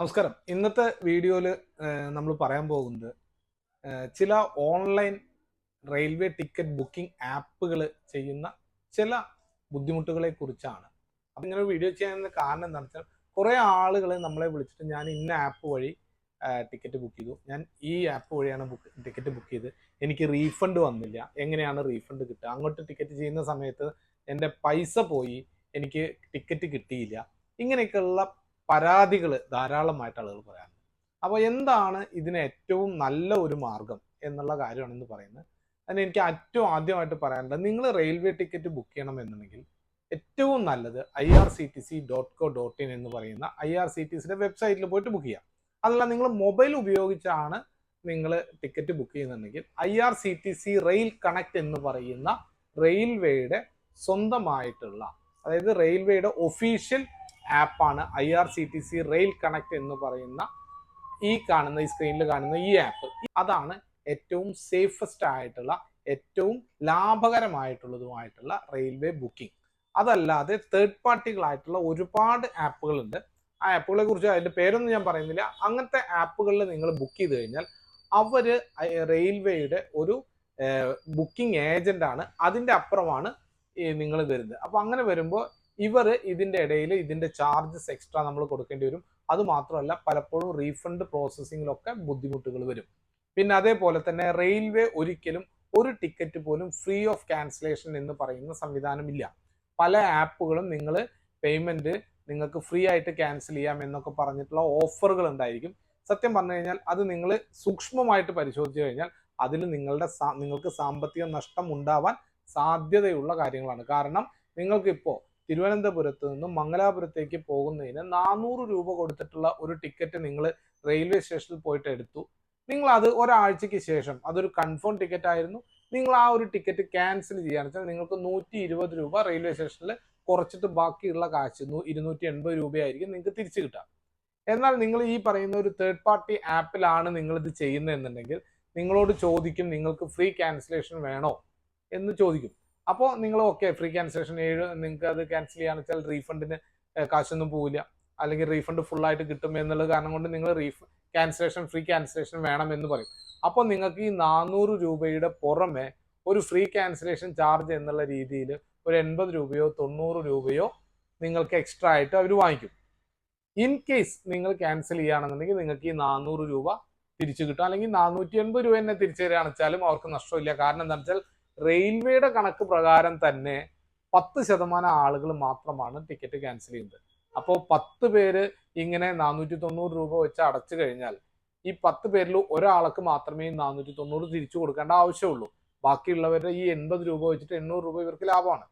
നമസ്കാരം. ഇന്നത്തെ വീഡിയോയിൽ നമ്മൾ പറയാൻ പോകുന്നത് ചില ഓൺലൈൻ റെയിൽവേ ടിക്കറ്റ് ബുക്കിംഗ് ആപ്പുകൾ ചെയ്യുന്ന ചില ബുദ്ധിമുട്ടുകളെ കുറിച്ചാണ്. അപ്പം ഇങ്ങനെ വീഡിയോ ചെയ്യാനുള്ള കാരണം എന്താണെന്ന് വെച്ചാൽ കുറേ ആളുകൾ നമ്മളെ വിളിച്ചിട്ട് ഞാൻ ഇന്ന ആപ്പ് വഴി ടിക്കറ്റ് ബുക്ക് ചെയ്തു. ഞാൻ ഈ ആപ്പ് വഴിയാണ് ബുക്ക് ടിക്കറ്റ് ബുക്ക് ചെയ്ത്. എനിക്ക് റീഫണ്ട് വന്നില്ല. എങ്ങനെയാണ് റീഫണ്ട് കിട്ടുക? അങ്ങോട്ട് ടിക്കറ്റ് ചെയ്യുന്ന സമയത്ത് എന്റെ പൈസ പോയി എനിക്ക് ടിക്കറ്റ് കിട്ടിയില്ല. ഇങ്ങനെയൊക്കെയുള്ള പരാതികൾ ധാരാളമായിട്ട് ആളുകൾ പറയാറുണ്ട്. അപ്പോൾ എന്താണ് ഇതിന് ഏറ്റവും നല്ല ഒരു മാർഗം എന്നുള്ള കാര്യമാണ് ഇന്ന് പറയുന്നത്. അതിന് എനിക്ക് ഏറ്റവും ആദ്യമായിട്ട് പറയാനുള്ളത് നിങ്ങൾ റെയിൽവേ ടിക്കറ്റ് ബുക്ക് ചെയ്യണം എന്നുണ്ടെങ്കിൽ ഏറ്റവും നല്ലത് I R C T C dot co dot in എന്ന് പറയുന്ന ഐ ആർ സി ടി സിയുടെ വെബ്സൈറ്റിൽ പോയിട്ട് ബുക്ക് ചെയ്യാം. അതല്ല നിങ്ങൾ മൊബൈൽ ഉപയോഗിച്ചാണ് നിങ്ങൾ ടിക്കറ്റ് ബുക്ക് ചെയ്യുന്നുണ്ടെങ്കിൽ I R C T C rail connect എന്ന് പറയുന്ന റെയിൽവേയുടെ സ്വന്തമായിട്ടുള്ള അതായത് റെയിൽവേയുടെ ഒഫീഷ്യൽ ആപ്പാണ് I R C T C rail connect എന്ന് പറയുന്ന ഈ കാണുന്ന ഈ സ്ക്രീനിൽ കാണുന്ന ഈ ആപ്പ് അതാണ് ഏറ്റവും സേഫസ്റ്റ് ആയിട്ടുള്ള ഏറ്റവും ലാഭകരമായിട്ടുള്ളതുമായിട്ടുള്ള റെയിൽവേ ബുക്കിംഗ് അതല്ലാതെ തേർഡ് പാർട്ടികളായിട്ടുള്ള ഒരുപാട് ആപ്പുകളുണ്ട്. ആ ആപ്പുകളെ കുറിച്ച് അതിന്റെ പേരൊന്നും ഞാൻ പറയുന്നില്ല. അങ്ങനത്തെ ആപ്പുകളിൽ നിങ്ങൾ ബുക്ക് ചെയ്ത് കഴിഞ്ഞാൽ അവർ റെയിൽവേയുടെ ഒരു ബുക്കിംഗ് ഏജന്റാണ് ആണ്. അതിന്റെ അപ്പുറമാണ് നിങ്ങൾ വരുന്നത്. അപ്പോൾ അങ്ങനെ വരുമ്പോൾ ഇവർ ഇതിന്റെ ഇടയിൽ ഇതിന്റെ ചാർജസ് എക്സ്ട്രാ നമ്മൾ കൊടുക്കേണ്ടി വരും. അതുമാത്രമല്ല പലപ്പോഴും റീഫണ്ട് പ്രോസസ്സിങ്ങിലൊക്കെ ബുദ്ധിമുട്ടുകൾ വരും. പിന്നെ അതേപോലെ തന്നെ റെയിൽവേ ഒരിക്കലും ഒരു ടിക്കറ്റ് പോലും ഫ്രീ ഓഫ് ക്യാൻസലേഷൻ എന്ന് പറയുന്ന സംവിധാനമില്ല. പല ആപ്പുകളും നിങ്ങൾ പേയ്മെന്റ് നിങ്ങൾക്ക് ഫ്രീ ആയിട്ട് ക്യാൻസൽ ചെയ്യാം എന്നൊക്കെ പറഞ്ഞിട്ടുള്ള ഓഫറുകൾ ഉണ്ടായിരിക്കും. സത്യം പറഞ്ഞു കഴിഞ്ഞാൽ അത് നിങ്ങൾ സൂക്ഷ്മമായിട്ട് പരിശോധിച്ചു കഴിഞ്ഞാൽ അതിൽ നിങ്ങളുടെ നിങ്ങൾക്ക് സാമ്പത്തിക നഷ്ടം ഉണ്ടാവാൻ സാധ്യതയുള്ള കാര്യങ്ങളാണ്. കാരണം നിങ്ങൾക്ക് ഇപ്പോൾ തിരുവനന്തപുരത്ത് നിന്നും മംഗലാപുരത്തേക്ക് പോകുന്നതിന് നാനൂറ് രൂപ കൊടുത്തിട്ടുള്ള ഒരു ടിക്കറ്റ് നിങ്ങൾ റെയിൽവേ സ്റ്റേഷനിൽ പോയിട്ട് എടുത്തു. നിങ്ങൾ അത് ഒരാഴ്ചയ്ക്ക് ശേഷം അതൊരു കൺഫേം ടിക്കറ്റ് ആയിരുന്നു. നിങ്ങൾ ആ ഒരു ടിക്കറ്റ് ക്യാൻസൽ ചെയ്യാന്ന് വെച്ചാൽ നിങ്ങൾക്ക് നൂറ്റി ഇരുപത് രൂപ റെയിൽവേ സ്റ്റേഷനിൽ കുറച്ചിട്ട് ബാക്കിയുള്ള കാശ് ഇരുന്നൂറ്റി എൺപത് രൂപയായിരിക്കും നിങ്ങൾക്ക് തിരിച്ചു കിട്ടാം എന്നാൽ നിങ്ങൾ ഈ പറയുന്ന ഒരു തേർഡ് പാർട്ടി ആപ്പിലാണ് നിങ്ങൾ ഇത് ചെയ്യുന്നതെന്നുണ്ടെങ്കിൽ നിങ്ങളോട് ചോദിക്കും നിങ്ങൾക്ക് ഫ്രീ ക്യാൻസലേഷൻ വേണോ എന്ന് ചോദിക്കും. അപ്പോൾ നിങ്ങൾ ഓക്കെ ഫ്രീ ക്യാൻസലേഷൻ ഏഴ് നിങ്ങൾക്ക് അത് ക്യാൻസൽ ചെയ്യാന്ന് വെച്ചാൽ റീഫണ്ടിന് കാശൊന്നും പോവില്ല. അല്ലെങ്കിൽ റീഫണ്ട് ഫുൾ ആയിട്ട് കിട്ടും എന്നുള്ള കാരണം കൊണ്ട് നിങ്ങൾ റീഫ് ക്യാൻസലേഷൻ ഫ്രീ ക്യാൻസലേഷൻ വേണം എന്ന് പറയും. അപ്പോൾ നിങ്ങൾക്ക് ഈ നാനൂറ് രൂപയുടെ പുറമെ ഒരു ഫ്രീ ക്യാൻസലേഷൻ ചാർജ് എന്നുള്ള രീതിയിൽ ഒരു എൺപത് രൂപയോ തൊണ്ണൂറ് രൂപയോ നിങ്ങൾക്ക് എക്സ്ട്രാ ആയിട്ട് അവർ വാങ്ങിക്കും. ഇൻ കേസ് നിങ്ങൾ ക്യാൻസൽ ചെയ്യുകയാണെന്നുണ്ടെങ്കിൽ നിങ്ങൾക്ക് ഈ നാനൂറ് രൂപ തിരിച്ചു കിട്ടും. അല്ലെങ്കിൽ നാനൂറ്റി എൺപത് രൂപ തന്നെ തിരിച്ചു തരികയാണെന്ന് വെച്ചാലും അവർക്ക് നഷ്ടമില്ല. കാരണം എന്താണെന്ന് വെച്ചാൽ റെയിൽവേയുടെ കണക്ക് പ്രകാരം തന്നെ പത്ത് ശതമാനം ആളുകൾ മാത്രമാണ് ടിക്കറ്റ് ക്യാൻസൽ ചെയ്യുന്നത്. അപ്പോൾ പത്ത് പേര് ഇങ്ങനെ നാനൂറ്റി തൊണ്ണൂറ് രൂപ വെച്ച് അടച്ചു കഴിഞ്ഞാൽ ഈ പത്ത് പേരിൽ ഒരാൾക്ക് മാത്രമേ നാനൂറ്റി തൊണ്ണൂറ് തിരിച്ചു കൊടുക്കേണ്ട ആവശ്യമുള്ളൂ. ബാക്കിയുള്ളവരുടെ ഈ എൺപത് രൂപ വെച്ചിട്ട് എണ്ണൂറ് രൂപ ഇവർക്ക് ലാഭമാണ്.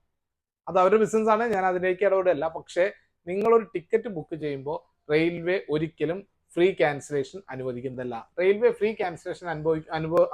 അത് അവരുടെ ബിസിനസ് ആണ് ഞാൻ അതിലേക്ക് ഇടപെടുകയല്ല പക്ഷേ നിങ്ങളൊരു ടിക്കറ്റ് ബുക്ക് ചെയ്യുമ്പോൾ റെയിൽവേ ഒരിക്കലും ഫ്രീ ക്യാൻസലേഷൻ അനുവദിക്കുന്നതല്ല. റെയിൽവേ ഫ്രീ ക്യാൻസലേഷൻ അനുഭവി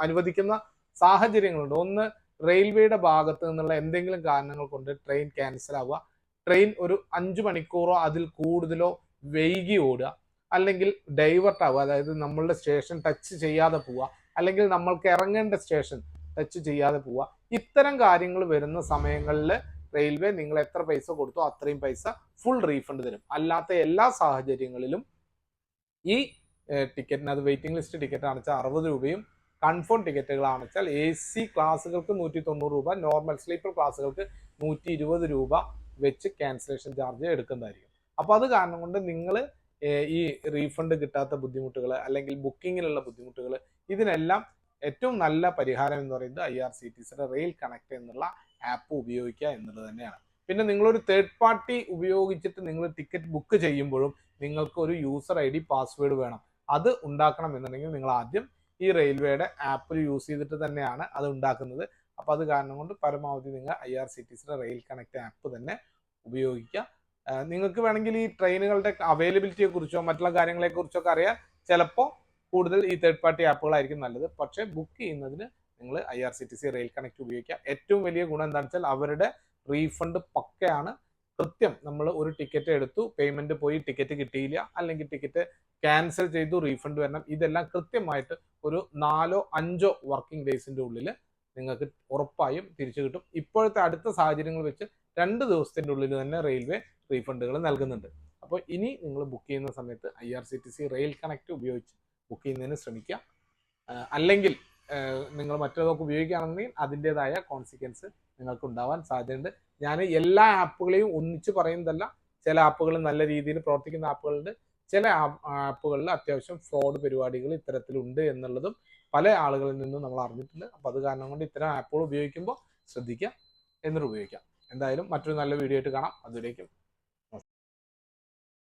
അനുവദിക്കുന്ന സാഹചര്യങ്ങളുണ്ട്. ഒന്ന് റെയിൽവേയുടെ ഭാഗത്ത് നിന്നുള്ള എന്തെങ്കിലും കാരണങ്ങൾ കൊണ്ട് ട്രെയിൻ ക്യാൻസൽ ആവുക. ട്രെയിൻ ഒരു അഞ്ച് മണിക്കൂറോ അതിൽ കൂടുതലോ വൈകി ഓടുക. അല്ലെങ്കിൽ ഡൈവേർട്ട് ആവുക. അതായത് നമ്മളുടെ സ്റ്റേഷൻ ടച്ച് ചെയ്യാതെ പോവുക. അല്ലെങ്കിൽ നമ്മൾക്ക് ഇറങ്ങേണ്ട സ്റ്റേഷൻ ടച്ച് ചെയ്യാതെ പോവുക. ഇത്തരം കാര്യങ്ങൾ വരുന്ന സമയങ്ങളിൽ റെയിൽവേ നിങ്ങൾ എത്ര പൈസ കൊടുത്തോ അത്രയും പൈസ ഫുൾ റീഫണ്ട് തരും. അല്ലാത്ത എല്ലാ സാഹചര്യങ്ങളിലും ഈ ടിക്കറ്റിന് അത് വെയിറ്റിംഗ് ലിസ്റ്റ് ടിക്കറ്റ് അടച്ച അറുപത് രൂപയും കൺഫേം ടിക്കറ്റുകളാണ്. വെച്ചാൽ എ സി ക്ലാസ്സുകൾക്ക് നൂറ്റി തൊണ്ണൂറ് രൂപ നോർമൽ സ്ലീപ്പർ ക്ലാസ്സുകൾക്ക് നൂറ്റി ഇരുപത് രൂപ വെച്ച് ക്യാൻസലേഷൻ ചാർജ് എടുക്കുന്നതായിരിക്കും. അപ്പോൾ അത് കാരണം കൊണ്ട് നിങ്ങൾ ഈ റീഫണ്ട് കിട്ടാത്ത ബുദ്ധിമുട്ടുകൾ അല്ലെങ്കിൽ ബുക്കിങ്ങിലുള്ള ബുദ്ധിമുട്ടുകൾ ഇതിനെല്ലാം ഏറ്റവും നല്ല പരിഹാരം എന്ന് പറയുന്നത് ഐ ആർ സി ടി സിയുടെ റെയിൽ കണക്ട് എന്നുള്ള ആപ്പ് ഉപയോഗിക്കുക എന്നുള്ളത് തന്നെയാണ്. പിന്നെ നിങ്ങളൊരു തേർഡ് പാർട്ടി ഉപയോഗിച്ചിട്ട് നിങ്ങൾ ടിക്കറ്റ് ബുക്ക് ചെയ്യുമ്പോഴും നിങ്ങൾക്ക് ഒരു യൂസർ ഐ ഡി പാസ്വേഡ് വേണം. അത് ഉണ്ടാക്കണം എന്നുണ്ടെങ്കിൽ നിങ്ങൾ ആദ്യം ഈ റെയിൽവേയുടെ ആപ്പിൽ യൂസ് ചെയ്തിട്ട് തന്നെയാണ് അത് ഉണ്ടാക്കുന്നത്. അപ്പോൾ അത് കാരണം കൊണ്ട് പരമാവധി നിങ്ങൾ ഐ ആർ സി ടി സിയുടെ റെയിൽ കണക്ട് ആപ്പ് തന്നെ ഉപയോഗിക്കുക. നിങ്ങൾക്ക് വേണമെങ്കിൽ ഈ ട്രെയിനുകളുടെ അവൈലബിലിറ്റിയെ കുറിച്ചോ മറ്റുള്ള കാര്യങ്ങളെക്കുറിച്ചോ കുറിച്ചൊക്കെ അറിയാൻ ചിലപ്പോൾ കൂടുതൽ ഈ തേർഡ് പാർട്ടി ആപ്പുകളായിരിക്കും നല്ലത്. പക്ഷേ ബുക്ക് ചെയ്യുന്നതിന് നിങ്ങൾ I R C T C rail connect ഉപയോഗിക്കുക. ഏറ്റവും വലിയ ഗുണം എന്താണെന്ന് വെച്ചാൽ അവരുടെ റീഫണ്ട് പക്കയാണ് കൃത്യം നമ്മൾ ഒരു ടിക്കറ്റ് എടുത്തു പേയ്മെന്റ് പോയി ടിക്കറ്റ് കിട്ടിയില്ല അല്ലെങ്കിൽ ടിക്കറ്റ് ക്യാൻസൽ ചെയ്തു റീഫണ്ട് വരണം. ഇതെല്ലാം കൃത്യമായിട്ട് ഒരു നാലോ അഞ്ചോ വർക്കിംഗ് ഡേയ്സിന്റെ ഉള്ളിൽ നിങ്ങൾക്ക് ഉറപ്പായും തിരിച്ചു കിട്ടും. ഇപ്പോഴത്തെ അടുത്ത സാഹചര്യങ്ങൾ വെച്ച് രണ്ട് ദിവസത്തിന്റെ ഉള്ളിൽ തന്നെ റെയിൽവേ റീഫണ്ടുകൾ നൽകുന്നുണ്ട്. അപ്പോൾ ഇനി നിങ്ങൾ ബുക്ക് ചെയ്യുന്ന സമയത്ത് I R C T C rail connect ഉപയോഗിച്ച് ബുക്ക് ചെയ്യുന്നതിന് ശ്രമിക്കുക. അല്ലെങ്കിൽ നിങ്ങൾ മറ്റേതൊക്കെ ഉപയോഗിക്കുകയാണെങ്കിൽ അതിന്റെതായ കോൺസിക്വൻസ് നിങ്ങൾക്ക് ഉണ്ടാവാൻ സാധ്യതയുണ്ട്. ഞാൻ എല്ലാ ആപ്പുകളെയും ഒന്നിച്ച് പറയുന്നതല്ല ചില ആപ്പുകൾ നല്ല രീതിയിൽ പ്രവർത്തിക്കുന്ന ആപ്പുകളുണ്ട്. ചില ആപ്പുകളിൽ അത്യാവശ്യം ഫ്രോഡ് പരിപാടികൾ ഇത്തരത്തിലുണ്ട് എന്നുള്ളതും പല ആളുകളിൽ നിന്നും നമ്മൾ അറിഞ്ഞിട്ടുണ്ട്. അപ്പോൾ അത് കാരണം കൊണ്ട് ഇത്തരം ആപ്പുകൾ ഉപയോഗിക്കുമ്പോൾ ശ്രദ്ധിക്കുക എന്നിട്ട് ഉപയോഗിക്കാം. എന്തായാലും മറ്റൊരു നല്ല വീഡിയോ ആയിട്ട് കാണാം. അതുവരേക്കും.